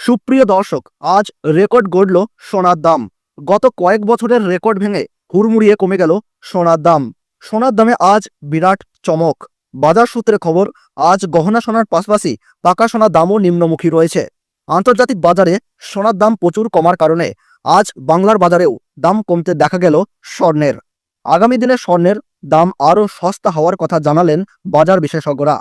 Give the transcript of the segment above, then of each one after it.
সুপ্রিয় দর্শক, আজ রেকর্ড গড়ল সোনার দাম। গত কয়েক বছরের রেকর্ড ভেঙে হুড়মুড়িয়ে কমে গেল সোনার দাম। সোনার দামে আজ বিরাট চমক। বাজার সূত্রে খবর, আজ গহনা সোনার পাশাপাশি পাকা সোনার দামও নিম্নমুখী রয়েছে। আন্তর্জাতিক বাজারে সোনার দাম প্রচুর কমার কারণে আজ বাংলার বাজারেও দাম কমতে দেখা গেল স্বর্ণের। আগামী দিনে স্বর্ণের দাম আরও সস্তা হওয়ার কথা জানালেন বাজার বিশেষজ্ঞরা।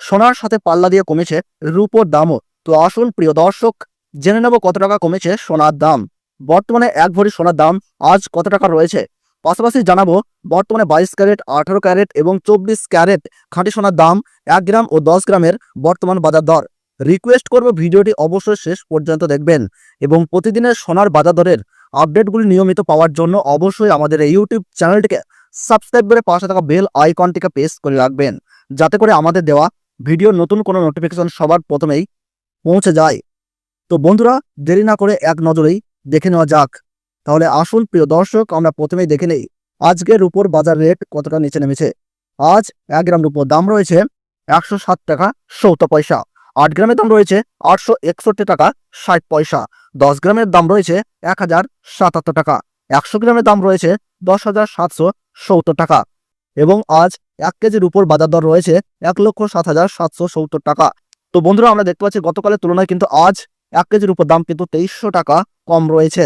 সোনার সাথে পাল্লা দিয়ে কমেছে রূপোর দামও। তো আসুন, প্রিয় দর্শক, জেনে নেব কত টাকা কমেছে সোনার দাম। বর্তমানে এক ভরি সোনার দাম আজ কত টাকা রয়েছে? পাশাপাশি জানাব, বর্তমানে বাইশ ক্যারেট, আঠারো ক্যারেট এবং চব্বিশ ক্যারেট খাঁটি সোনার দাম এক গ্রাম ও দশ গ্রামের বর্তমান বাজার দর। রিকোয়েস্ট করব ভিডিওটি অবশ্যই শেষ পর্যন্ত দেখবেন এবং প্রতিদিনের সোনার বাজার দরের আপডেটগুলি নিয়মিত পাওয়ার জন্য অবশ্যই আমাদের এই ইউটিউব চ্যানেলটিকে সাবস্ক্রাইব করে পাশে থাকা বেল আইকনটিকে প্রেস করে রাখবেন। যাতে করে আমাদের দেওয়া ভিডিও নতুন কোনো নোটিফিকেশন সবার প্রথমেই পৌঁছে যায়। তো বন্ধুরা, দেরি না করে এক নজরেই দেখে নেওয়া যাক। তাহলে আসুন, প্রিয় দর্শক, আমরা প্রথমেই দেখে নেই আজকের রুপোর বাজার রেট কতটা নিচে নেমেছে। আজ এক গ্রাম রুপোর দাম রয়েছে একশো সাত টাকা সত্তর পয়সা, আট গ্রামের দাম রয়েছে আটশো একষট্টি টাকা ষাট পয়সা, দশ গ্রামের দাম রয়েছে এক হাজার সাতাত্তর টাকা, একশো গ্রামের দাম রয়েছে দশ হাজার সাতশো সত্তর টাকা। এবং আজ এক কেজির উপর বাজার দর রয়েছে এক লক্ষ সাত হাজার সাতশো সত্তর টাকা। তো বন্ধুরা, আমরা দেখতে পাচ্ছি গতকালের তুলনায় কিন্তু আজ এক কেজির উপর দাম কিন্তু তেইশশো টাকা কম রয়েছে।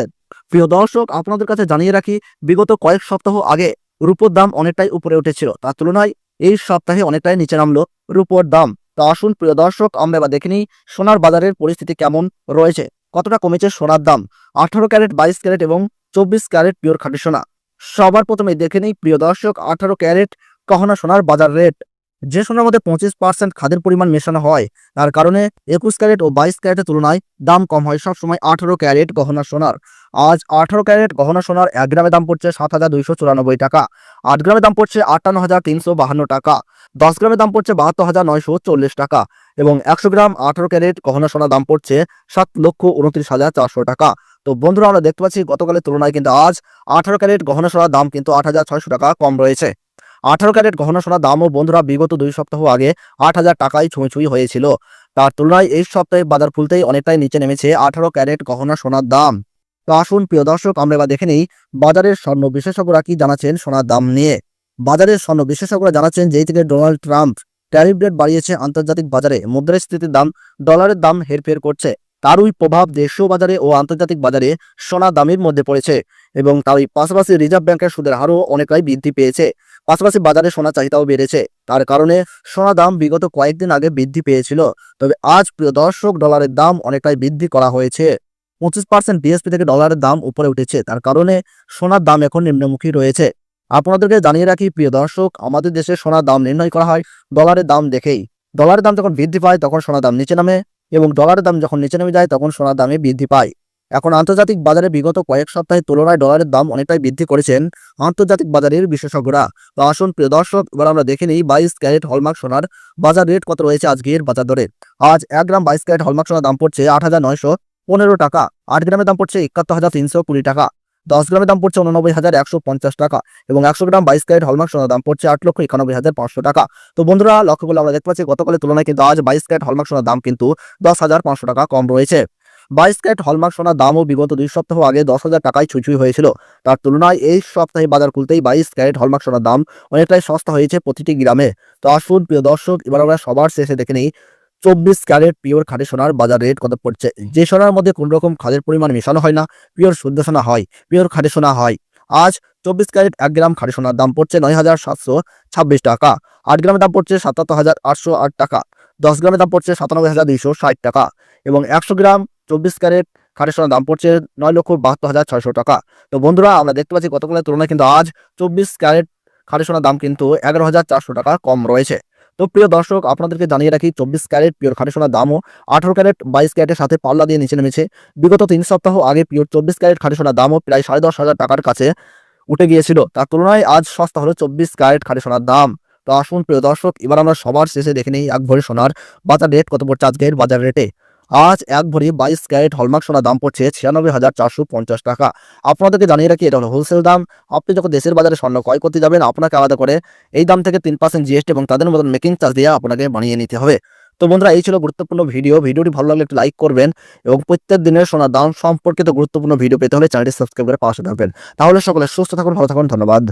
প্রিয় দর্শক, আপনাদের কাছে জানিয়ে রাখি, বিগত কয়েক সপ্তাহ আগে রূপোর দাম অনেকটাই উপরে উঠেছিল। তার তুলনায় এই সপ্তাহে অনেকটাই নিচে নামলো রূপোর দাম। তো আসুন, প্রিয় দর্শক, আমরা এবার দেখে নিই সোনার বাজারের পরিস্থিতি কেমন রয়েছে। কতটা কমেছে সোনার দাম? আঠারো ক্যারেট, বাইশ ক্যারেট এবং চব্বিশ ক্যারেট পিওর খাঁটি সোনা। সবার প্রথমে দেখে নিই, প্রিয় দর্শক, আঠারো ক্যারেট গহনা সোনার বাজার রেট। যে সোনার মধ্যে পঁচিশ পার্সেন্ট খাদের পরিমাণ মেশানো হয়, তার কারণে একুশ ক্যারেট ও বাইশ ক্যারেটের তুলনায় দাম কম হয়। সবসময় আঠারো ক্যারেট গহনা সোনার। আজ আঠারো ক্যারেট গহনা সোনার এক গ্রামের দাম পড়ছে সাত হাজার দুইশো চুরানব্বই টাকা। আট গ্রামের দাম পড়ছে আটান্ন হাজার তিনশো বাহান্ন টাকা। দশ গ্রামের দাম পড়ছে বাহাত্তর হাজার নয়শো চল্লিশ টাকা এবং একশো গ্রাম আঠারো ক্যারেট গহনা সোনার দাম পড়ছে সাত লক্ষ উনত্রিশ হাজার চারশো টাকা। তো বন্ধুরা, আমরা দেখতে পাচ্ছি গতকালের তুলনায় কিন্তু আজ আঠারো ক্যারেট গহনা সোনার দাম কিন্তু আট হাজার ছয়শো টাকা কম রয়েছে। আঠারো ক্যারেট গহনা সোনার দামও বন্ধুরা বিগত দুই সপ্তাহ আগে আট হাজার টাকায় ছুঁই হয়েছিল। তার তুলনায় এই সপ্তাহে বাজার খুলতেই অনেকটাই নিচে নেমেছে আঠারো ক্যারেট গহনা সোনার দাম। তো আসুন প্রিয় দর্শক, আমরা এবার দেখে নিই বাজারের স্বর্ণ বিশেষজ্ঞরা কি জানাচ্ছেন সোনার দাম নিয়ে। বাজারের স্বর্ণ বিশেষজ্ঞরা জানাচ্ছেন যেই থেকে ডোনাল্ড ট্রাম্প ট্যারিফ রেট বাড়িয়েছে আন্তর্জাতিক বাজারে, মুদ্রাস্ফীতির দাম, ডলারের দাম হেরফের করছে। তারই প্রভাব দেশীয় বাজারে ও আন্তর্জাতিক বাজারে সোনা দামের মধ্যে পড়েছে এবং তারই পাশাপাশি রিজার্ভ ব্যাংকের সুদের হারও অনেকটাই বৃদ্ধি পেয়েছে। পাশাপাশি বাজারে সোনা চাহিদাও বেড়েছে। তার কারণে সোনা দাম বিগত কয়েকদিন আগে বৃদ্ধি পেয়েছিল, তবে আজ প্রিয় দর্শক, ডলারের দাম অনেকটাই বৃদ্ধি করা হয়েছে। পঁচিশ পার্সেন্ট ডিএসপি থেকে ডলারের দাম উপরে উঠেছে, তার কারণে সোনার দাম এখন নিম্নমুখী রয়েছে। আপনাদেরকে জানিয়ে রাখি, প্রিয় দর্শক, আমাদের দেশে সোনার দাম নির্ণয় করা হয় ডলারের দাম দেখেই। ডলারের দাম যখন বৃদ্ধি পায়, তখন সোনার দাম নিচে নামে এবং ডলারের দাম যখন নিচে নেমে যায়, তখন সোনার দামে বৃদ্ধি পায়। এখন আন্তর্জাতিক বাজারে বিগত কয়েক সপ্তাহের তুলনায় ডলারের দাম অনেকটাই বৃদ্ধি করেছেন আন্তর্জাতিক বাজারের বিশেষজ্ঞরা। তো আসুন, প্রিয় দর্শক, এবার আমরা দেখে নিই বাইশ ক্যারেট হলমার্ক সোনার বাজার রেট কত রয়েছে আজকের বাজার দরে। আজ এক গ্রাম বাইশ ক্যারেট হলমার্ক সোনার দাম পড়ছে আট হাজার নয়শো পনেরো টাকা, আট গ্রামের দাম পড়ছে একাত্তর হাজার তিনশো কুড়ি টাকা, দশ গ্রামের দাম পড়ছে উননব্বই হাজার একশো পঞ্চাশ টাকা এবং একশো গ্রাম বাইশ ক্যারেট হলমার্ক সোনার দাম পড়ছে আট লক্ষ একানব্বই হাজার পাঁচশো টাকা। তো বন্ধুরা, লক্ষ্য করলে আমরা দেখতে পাচ্ছি গতকালের তুলনায় কিন্তু আজ বাইশ ক্যারেট হলমার্ক সোনার দাম কিন্তু দশ হাজার পাঁচশো টাকা কম রয়েছে। বাইশ ক্যারেট হলমার্ক সোনার দামও বিগত দুই সপ্তাহ আগে দশ হাজার টাকায় ছুঁই হয়েছিল। তার তুলনায় এই সপ্তাহে বাজার খুলতেই বাইশ ক্যারেট হলমার্ক সোনার দাম অনেকটাই সস্তা হয়েছে প্রতিটি গ্রামে। তো আসুন, প্রিয় দর্শক, এবার আমরা সবার শেষে দেখে নিই চব্বিশ ক্যারেট পিওর খাঁটি সোনার বাজার রেট কত পড়ছে। যে সোনার মধ্যে কোন রকম খাদের পরিমাণ মেশানো হয় না, পিওর শুদ্ধ সোনা হয়, পিওর খাঁটি সোনা হয়। আজ চব্বিশ ক্যারেট এক গ্রাম খাঁটি সোনার দাম পড়ছে নয় হাজার সাতশো ছাব্বিশ টাকা, আট গ্রামের দাম পড়ছে সাতাত্তর হাজার আটশো আট টাকা, দশ গ্রামের দাম পড়ছে সাতানব্বই হাজার দুইশো ষাট টাকা এবং একশো গ্রাম চব্বিশ ক্যারেট খাঁটি সোনার দাম পড়ছে নয় লক্ষ বাহাত্তর হাজার ছয়শো টাকা। তো বন্ধুরা, আমরা দেখতে পাচ্ছি গতকালের তুলনায় কিন্তু আজ চব্বিশ ক্যারেট খাঁটি সোনার দাম কিন্তু এগারো হাজার চারশো টাকা কম রয়েছে। তো প্রিয় দর্শক, আপনাদেরকে জানিয়ে রাখি, চব্বিশ ক্যারেট পিওর খাঁটি সোনার দামও আঠারো ক্যারেট, বাইশ ক্যারেটের সাথে পাল্লা দিয়ে নিচে নেমেছে। বিগত তিন সপ্তাহ আগে পিওর চব্বিশ ক্যারেট খাঁটি সোনার দামও প্রায় সাড়ে দশ হাজার টাকার কাছে উঠে গিয়েছিল। তার তুলনায় আজ সস্তা হলো চব্বিশ ক্যারেট খাঁটি সোনার দাম। তো আসুন প্রিয় দর্শক, এবার আমরা সবার শেষে দেখে নিই এক ভরি সোনার বাজার রেট কত পড়ছে আজকের বাজার রেটে। আজ এক ভরি বাইশ ক্যারেট হলমার্ক সোনার দাম পড়ছে ছিয়ানব্বই হাজার চারশো পঞ্চাশ টাকা। আপনাদেরকে জানিয়ে রাখি, এটা হলো হোলসেল দাম। আপনি যখন দেশের বাজারে স্বর্ণ ক্রয় করতে যাবেন, আপনাকে আলাদা করে এই দাম থেকে তিন পার্সেন্ট জিএসটি এবং তাদের মতন মেকিং চার্জ দিয়ে আপনাকে বানিয়ে নিতে হবে। তো বন্ধুরা, এই ছিল গুরুত্বপূর্ণ ভিডিও ভিডিওটি ভালো লাগলে একটু লাইক করবেন এবং প্রত্যেক দিনের সোনার দাম সম্পর্কিত গুরুত্বপূর্ণ ভিডিও পেতে হলে চ্যানেলটি সাবস্ক্রাইব করে পাশে থাকবেন। তাহলে সকলে সুস্থ থাকুন, ভালো থাকুন, ধন্যবাদ।